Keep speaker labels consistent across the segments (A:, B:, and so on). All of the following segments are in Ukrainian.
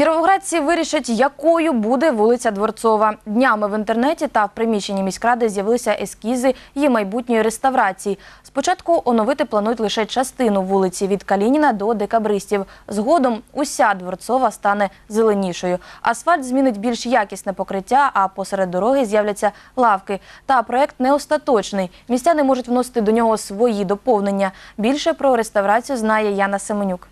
A: Кіровоградці вирішать, якою буде вулиця Дворцова. Днями в інтернеті та в приміщенні міськради з'явилися ескізи її майбутньої реставрації. Спочатку оновити планують лише частину вулиці від Калініна до Декабристів. Згодом уся Дворцова стане зеленішою. Асфальт змінить більш якісне покриття, а посеред дороги з'являться лавки. Та проект не остаточний. Містяни можуть вносити до нього свої доповнення. Більше про реставрацію знає Яна Семенюк.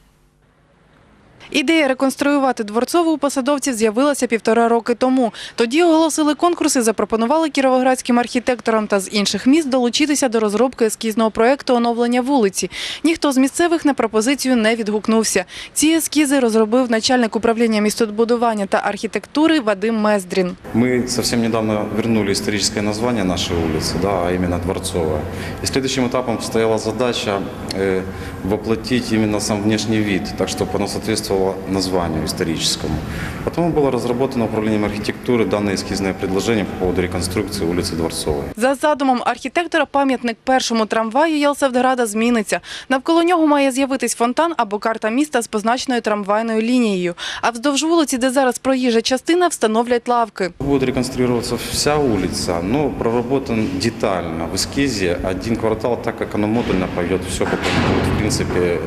B: Ідея реконструювати дворцову у посадовців з'явилася півтора роки тому. Тоді оголосили конкурс і запропонували кіровоградським архітекторам та з інших міст долучитися до розробки ескізного проекту оновлення вулиці. Ніхто з місцевих на пропозицію не відгукнувся. Ці ескізи розробив начальник управління містобудування та архітектури Вадим Мездрін.
C: Мы совсем недавно вернули историческое название нашей улицы, да, а именно Дворцовая. И следующим этапом стояла задача э, воплотить именно сам внешний вид, так чтобы оно соответствовало названию историческому. Потом было разработано управлением архитектуры данное эскизное предложение по поводу реконструкции улицы Дворцовой.
B: За задумом архітектора, пам'ятник першому трамваю Єлсавдграда зміниться. Навколо нього має з'явитись фонтан або карта міста з позначеною трамвайною лінією. А вздовж вулиці, де зараз проїжджа частина, встановлять лавки.
C: Будет реконструироваться вся улица, но проработан детально в эскизе один квартал, так как оно модульно пойдет, все потом будет, в принципе,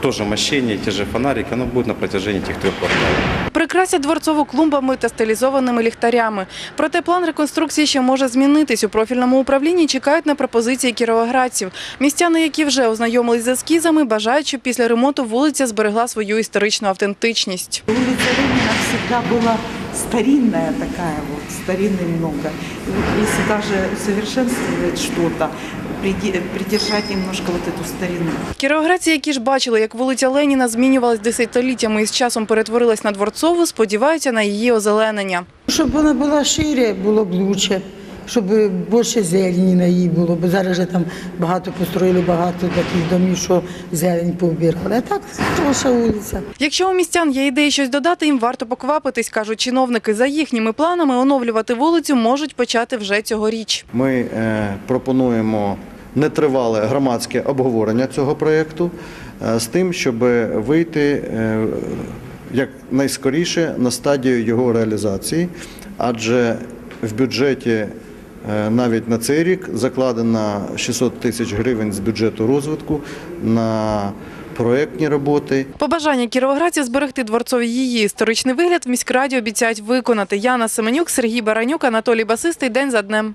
C: тоже мощение, те же фонарики, оно будет на протяжении этих трех кварталов.
B: Прикрасять дворцову клумбами та стилізованими ліхтарями. Проте план реконструкції ще може змінитись. У профільному управлінні чекають на пропозиції кіровоградців. Містяни, які вже ознайомились з ескізами, бажають, щоб після ремонту вулиця зберегла свою історичну автентичність.
D: Улица Ленина всегда была старинная такая вот, старинной много. И вот если даже усовершенствовать что-то, придержать немножко вот эту старину.
B: Кіровоградці, які ж бачили, як вулиця Леніна змінювалась десятиліттями і з часом перетворилась на дворцову, сподіваються на її озеленення.
E: Щоб вона була шире, було б лучше, щоб більше зелені на їй було, бо зараз же там багато построїли, багато таких домів, що зелень повбірали. А так хороша вулиця.
B: Якщо у містян є ідеї щось додати, їм варто поквапитись, кажуть чиновники. За їхніми планами оновлювати вулицю можуть почати вже цьогоріч.
F: Ми е, пропонуємо нетривале громадське обговорення цього проєкту е, з тим, щоб вийти е, як найскоріше на стадію його реалізації, адже в бюджеті навіть на цей рік закладено 600 тисяч гривень з бюджету розвитку на проєктні роботи.
B: Побажання кіровоградців зберегти дворцові її історичний вигляд в міськраді обіцяють виконати. Яна Семенюк, Сергій Баранюк, Анатолій Басистий. День за днем.